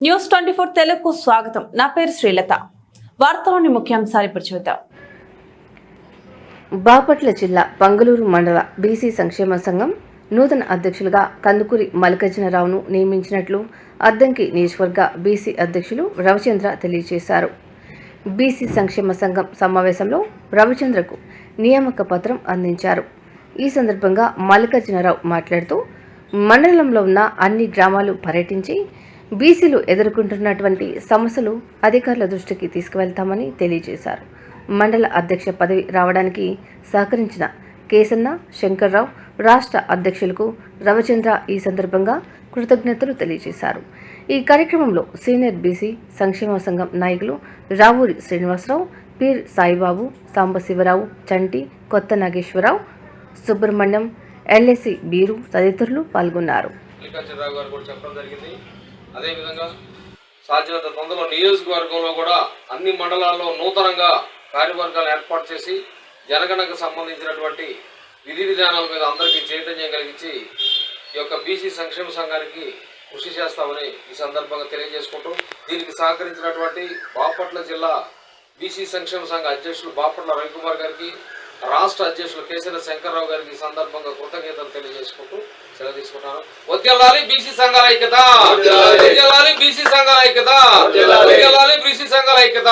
News twenty four తెలుగుకు స్వాగతం. నా పేరు శ్రీలత. వార్తలోని ముఖ్యాంశాలు ఇప్పుడు చూద్దాం. బాపట్ల జిల్లా పంగలూరు మండల బీసీ సంక్షేమ సంఘం నూతన అధ్యక్షులుగా కందుకూరి మల్లికార్జునరావును నియమించినట్లు అద్దంకి నియోజకవర్గ బీసీ అధ్యక్షులు రవిచంద్ర తెలియజేశారు. బీసీ సంక్షేమ సంఘం సమావేశంలో రవిచంద్రకు నియామక పత్రం అందించారు. ఈ సందర్భంగా మల్లికార్జునరావు మాట్లాడుతూ మండలంలో ఉన్న అన్ని గ్రామాలు పర్యటించి బీసీలు ఎదుర్కొంటున్నటువంటి సమస్యలు అధికారుల దృష్టికి తీసుకువెళ్తామని తెలియజేశారు. మండల అధ్యక్ష పదవి రావడానికి సహకరించిన కేసన్న శంకర్రావు రాష్ట్ర అధ్యక్షులకు రవిచంద్ర ఈ సందర్భంగా కృతజ్ఞతలు తెలియజేశారు. ఈ కార్యక్రమంలో సీనియర్ బీసీ సంక్షేమ సంఘం నాయకులు రావూరి శ్రీనివాసరావు పీర్ సాయిబాబు సాంబశివరావు చంటి కొత్త నాగేశ్వరరావు సుబ్రహ్మణ్యం ఎల్ఎస్సి బీరు తదితరులు పాల్గొన్నారు. అదేవిధంగా సాధ్యమైనంత తొందరలో నియోజకవర్గంలో కూడా అన్ని మండలాల్లో నూతనంగా కార్యవర్గాలు ఏర్పాటు చేసి జనగణకు సంబంధించినటువంటి విధి విధానాల మీద అందరికీ చైతన్యం కలిగించి ఈ యొక్క బీసీ సంక్షేమ సంఘానికి కృషి చేస్తామని ఈ సందర్భంగా తెలియజేసుకుంటూ దీనికి సహకరించినటువంటి బాపట్ల జిల్లా బీసీ సంక్షేమ సంఘ అధ్యక్షులు బాపట్ల రవికుమార్ గారికి రాష్ట్ర అధ్యక్షులు కేసీఆర్ శంకర్రావు గారికి ఈ సందర్భంగా కృతజ్ఞతలు తెలియజేసుకుంటూ సెలవు తీసుకుంటాను. వద్యల్లాలి బీసీ సంఘాల ఐక్యత. వద్యల్లాలి బీసీ సంఘాల ఐక్యత. వద్యల్లాలి బీసీ సంఘాల ఐక్యత.